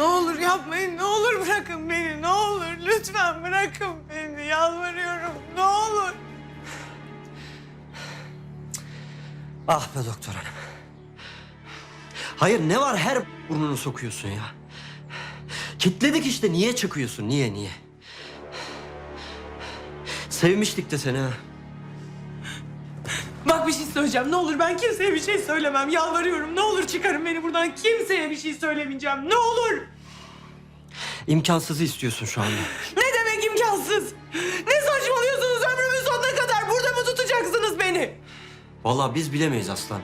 Ne olur yapmayın, ne olur bırakın beni, ne olur. Lütfen bırakın beni, yalvarıyorum, ne olur. Ah be doktor hanım. Hayır ne var her burnunu sokuyorsun ya. Kitledik işte niye çıkıyorsun niye niye? Sevmiştik de seni ha. Bir şey söyleyeceğim, ne olur ben kimseye bir şey söylemem, yalvarıyorum. Ne olur çıkarın beni buradan, kimseye bir şey söylemeyeceğim, ne olur. İmkansızı istiyorsun şu anda. Ne demek imkansız? Ne saçmalıyorsunuz ömrümün sonuna kadar? Burada mı tutacaksınız beni? Vallahi biz bilemeyiz aslan.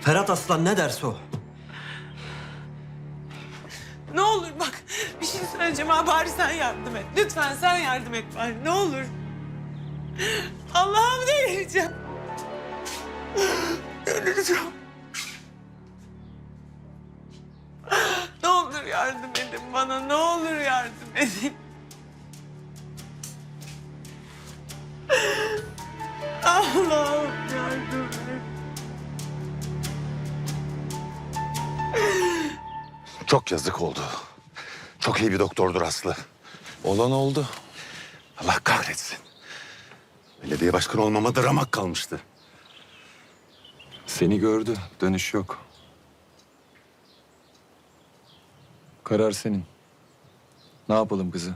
Ferhat aslan ne derse o. Ne olur bak bir şey söyleyeceğim ha bari sen yardım et. Lütfen sen yardım et bari ne olur. Allah'ım delireceğim. Delireceğim. Ne olur yardım edin bana ne olur yardım edin. Allah'ım yardım et. Çok yazık oldu. Çok iyi bir doktordur Aslı. Olan oldu. Allah kahretsin. Belediye başkanı olmama ramak kalmıştı. Seni gördü. Dönüş yok. Karar senin. Ne yapalım kızı?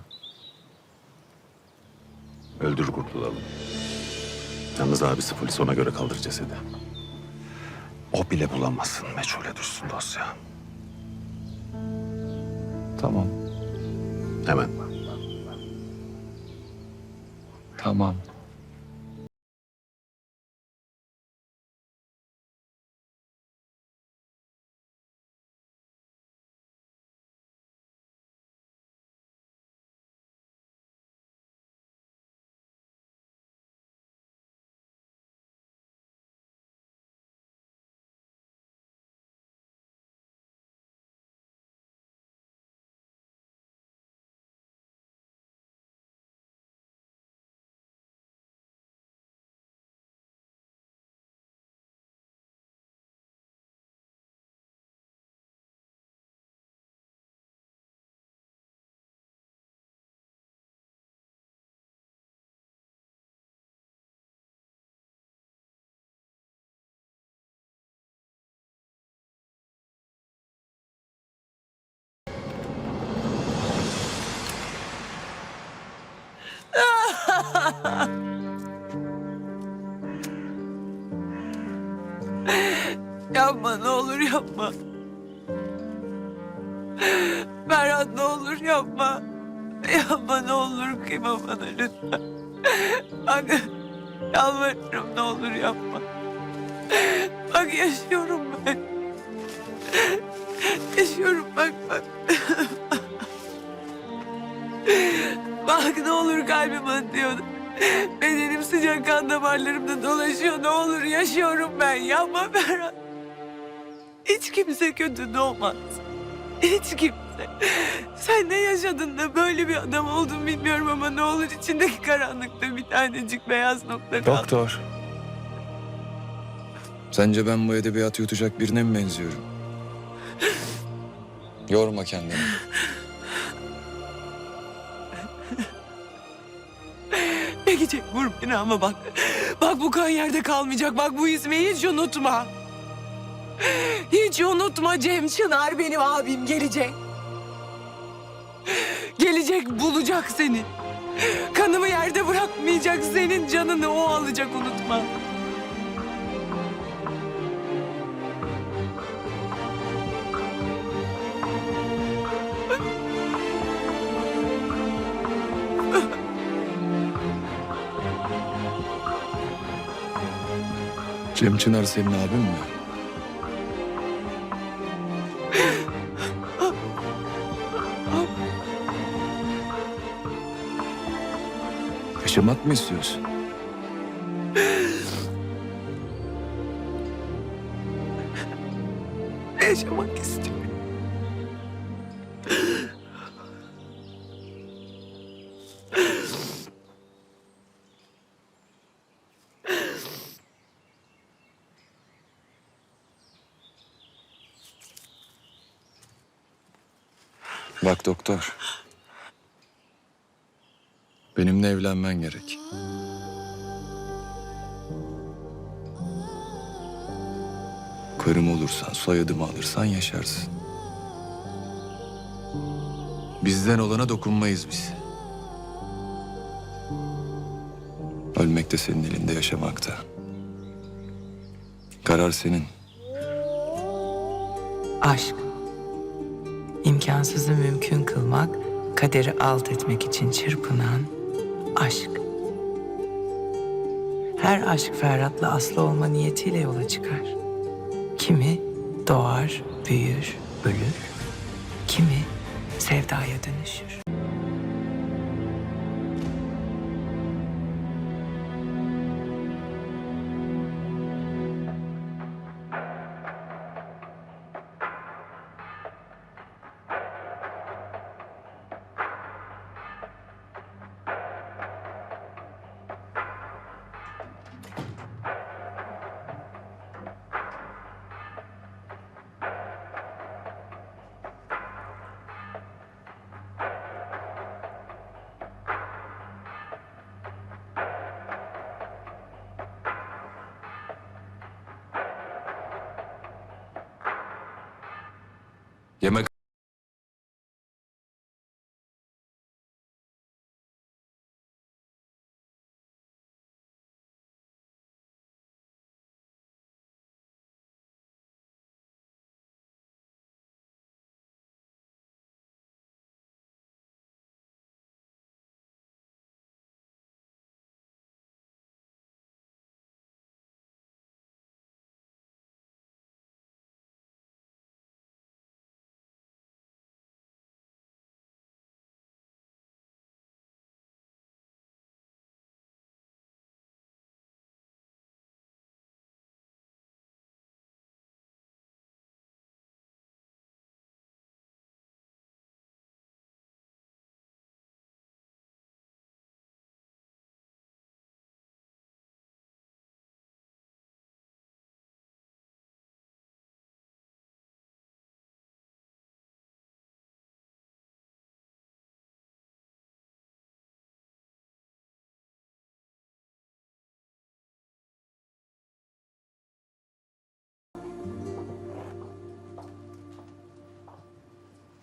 Öldür kurtulalım. Yalnız abisi polis ona göre kaldır cesedi. O bile bulamazsın. Meçhule düşsün dosya. Tamam. Hemen. Tamam. Yapma ne olur yapma. Ferhat ne olur yapma. Yapma ne olur kıyma bana lütfen. Bak yalvarırım ne olur yapma. Bak yaşıyorum ben. Yaşıyorum bak bak. Bak ne olur kalbim atıyor. Bedenim sıcak kan damarlarımda dolaşıyor. Ne olur yaşıyorum ben. Yapma Ferhat. Hiç kimse kötü doğmaz. Hiç kimse. Sen ne yaşadın da böyle bir adam oldun bilmiyorum ama ne olur içindeki karanlıkta bir tanecik beyaz nokta kaldı. Doktor. Sence ben bu edebiyatı yutacak birine mi benziyorum? Yorma kendini. Vur beni ama bak. Bak bu kan yerde kalmayacak. Bak bu ismi hiç unutma. Hiç unutma Cem Çınar benim abim gelecek. Gelecek bulacak seni. Kanımı yerde bırakmayacak. Senin canını o alacak unutma. Cem Çınar senin abin mi? Yaşamak mı istiyorsun? Yaşamak istiyorum. Doktor. Benimle evlenmen gerek. Karım olursan, soyadımı alırsan yaşarsın. Bizden olana dokunmayız biz. Ölmek de senin elinde yaşamakta. Karar senin. Aşk. İmkansızı mümkün kılmak, kaderi alt etmek için çırpınan aşk. Her aşk Ferhat'la Aslı olma niyetiyle yola çıkar. Kimi doğar, büyür, ölür. Kimi sevdaya dönüşür.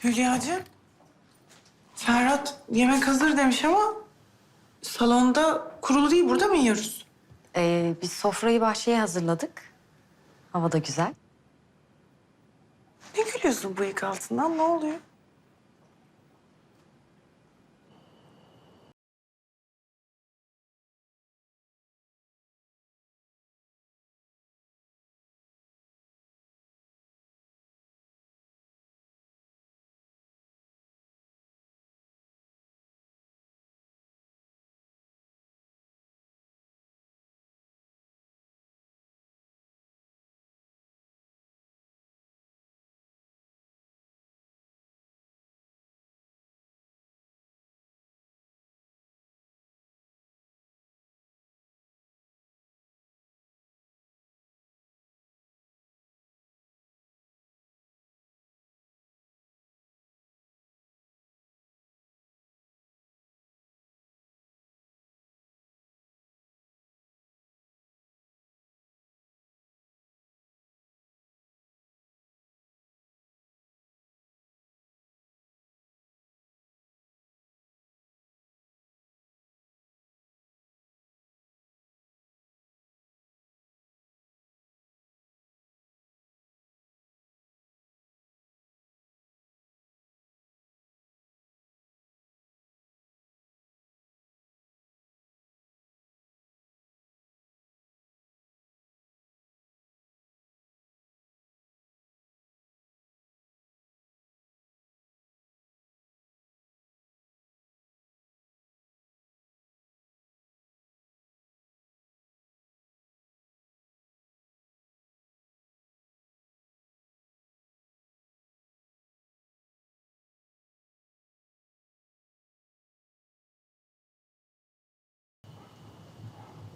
Hülya'cığım, Ferhat yemek hazır demiş ama salonda kurulu değil, burada mı yiyoruz? Ee, biz sofrayı bahçeye hazırladık. Hava da güzel. Ne gülüyorsun bu ilk altından, ne oluyor?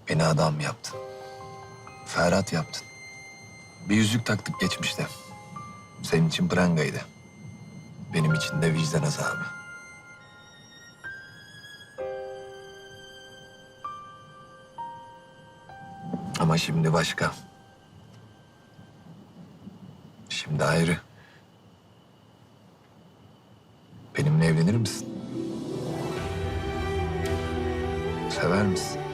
Beni adam yaptın. Ferhat yaptın. Bir yüzük taktık geçmişte. Senin için prangaydı. benim için de vicdan azabı. Ama şimdi başka. Şimdi ayrı. Benimle evlenir misin? Sever misin?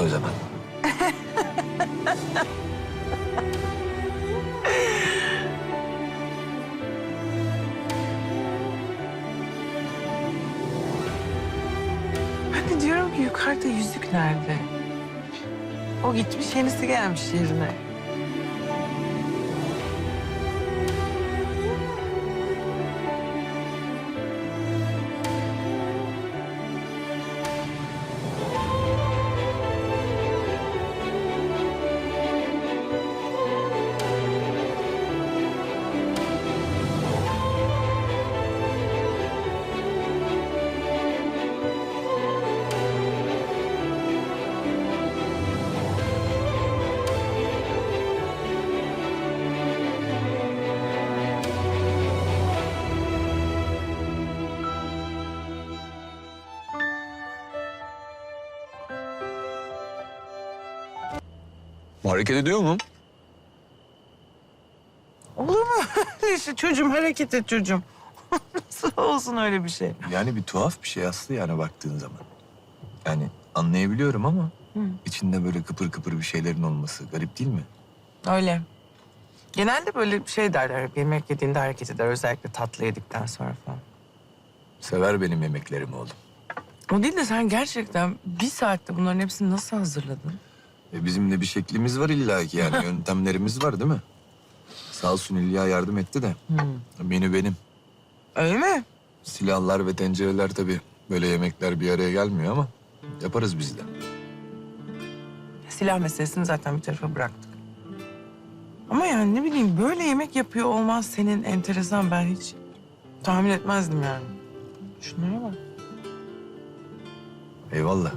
O zaman. Ben de diyorum ki yukarıda yüzük nerede? O gitmiş yenisi gelmiş yerine. Hareket ediyor mu? Olur mu? işte çocuğum hareket et çocuğum. Nasıl olsun öyle bir şey? Yani bir tuhaf bir şey Aslı yani baktığın zaman. Yani anlayabiliyorum ama içinde böyle kıpır kıpır bir şeylerin olması garip değil mi? Öyle. Genelde böyle şey derler. Yemek yediğinde hareket eder. Özellikle tatlı yedikten sonra falan. Sever benim yemeklerimi oğlum. O değil de sen gerçekten bir saatte bunların hepsini nasıl hazırladın? E bizim de bir şeklimiz var illa ki yani yöntemlerimiz var değil mi? Sağ olsun İlya yardım etti de. Menü benim. Öyle mi? Silahlar ve tencereler tabii böyle yemekler bir araya gelmiyor ama yaparız biz de. Silah meselesini zaten bir tarafa bıraktık. Ama yani ne bileyim böyle yemek yapıyor olmaz senin enteresan. Ben hiç tahmin etmezdim yani. Şunlara bak. Eyvallah.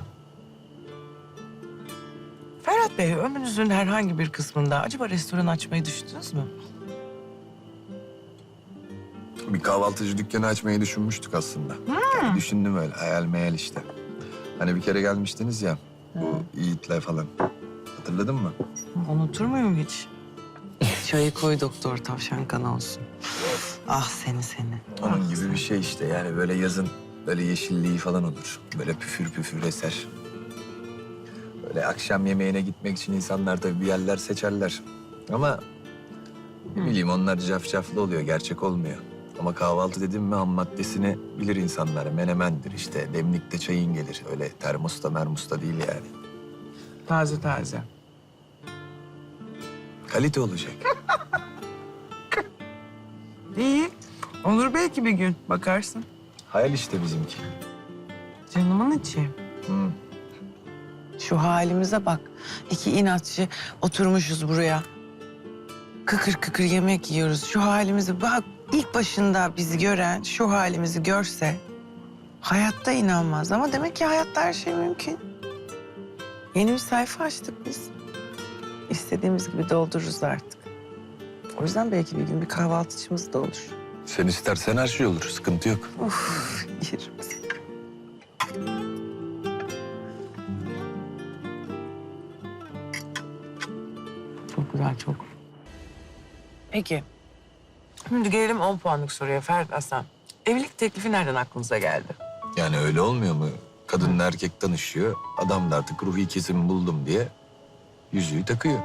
Bey, ömrünüzün herhangi bir kısmında acaba restoran açmayı düşündünüz mü? Bir kahvaltıcı dükkanı açmayı düşünmüştük aslında. Yani düşündüm öyle hayal meyal işte. Hani bir kere gelmiştiniz ya bu Yiğit'le falan. Hatırladın mı? Unutur muyum hiç? Çayı koy doktor, tavşan kanı olsun. Ah seni seni. Onun gibi bir şey işte yani böyle yazın böyle yeşilliği falan olur. Böyle püfür püfür eser. Böyle akşam yemeğine gitmek için insanlar tabii bir yerler seçerler. Ama ne bileyim onlar cafcaflı oluyor, gerçek olmuyor. Ama kahvaltı dedim mi ham maddesini bilir insanlar. Menemendir işte, demlikte çayın gelir. Öyle termosta mermusta değil yani. Taze taze. Kalite olacak. İyi. Olur belki bir gün. Bakarsın. Hayal işte bizimki. Canımın içi. Hı. Şu halimize bak. İki inatçı oturmuşuz buraya. Kıkır kıkır yemek yiyoruz. Şu halimize bak. İlk başında bizi gören şu halimizi görse hayatta inanmaz. Ama demek ki hayatta her şey mümkün. Yeni bir sayfa açtık biz. İstediğimiz gibi doldururuz artık. O yüzden belki bir gün bir kahvaltıcımız da olur. Sen istersen her şey olur, sıkıntı yok. Uf, yerim seni. Çok güzel, çok. Peki. Şimdi gelelim 10 puanlık soruya Ferdi Aslan. Evlilik teklifi nereden aklınıza geldi? Yani öyle olmuyor mu? Kadınla erkek tanışıyor. Adam da artık ruh ikizimi buldum diye yüzüğü takıyor.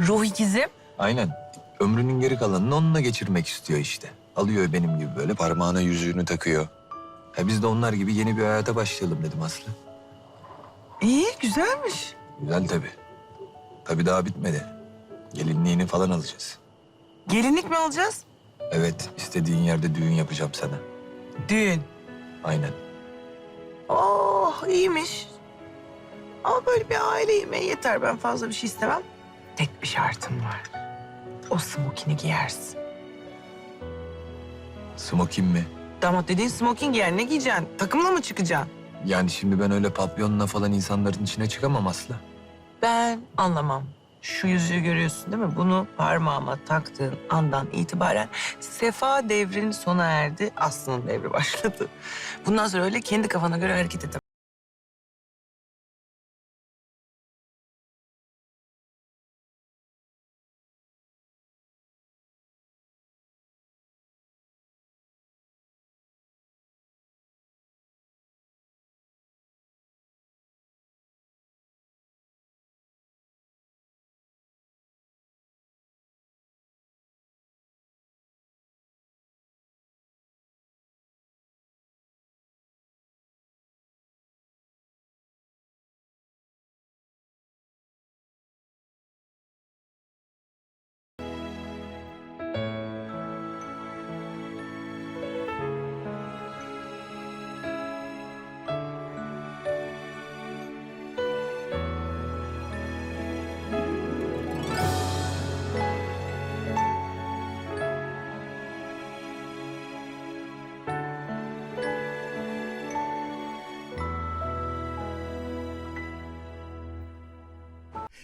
Ruh ikizim. Aynen. Ömrünün geri kalanını onunla geçirmek istiyor işte. Alıyor benim gibi böyle parmağına yüzüğünü takıyor. Ha biz de onlar gibi yeni bir hayata başlayalım dedim Aslı. İyi, güzelmiş. Güzel tabii. Tabii daha bitmedi. Gelinliğini falan alacağız. Gelinlik mi alacağız? Evet, istediğin yerde düğün yapacağım sana. Düğün. Aynen. Oh, iyiymiş. Ama böyle bir aile yemeği yeter. Ben fazla bir şey istemem. Tek bir şartım var. O smokini giyersin. Smokin mi? Damat dediğin smoking giyer. Ne giyeceksin? Takımla mı çıkacaksın? Yani şimdi ben öyle papyonla falan insanların içine çıkamam Aslı. Ben anlamam. Şu yüzüğü görüyorsun değil mi? Bunu parmağıma taktığın andan itibaren sefa devrin sona erdi, Aslı'nın devri başladı. Bundan sonra öyle kendi kafana göre hareket et.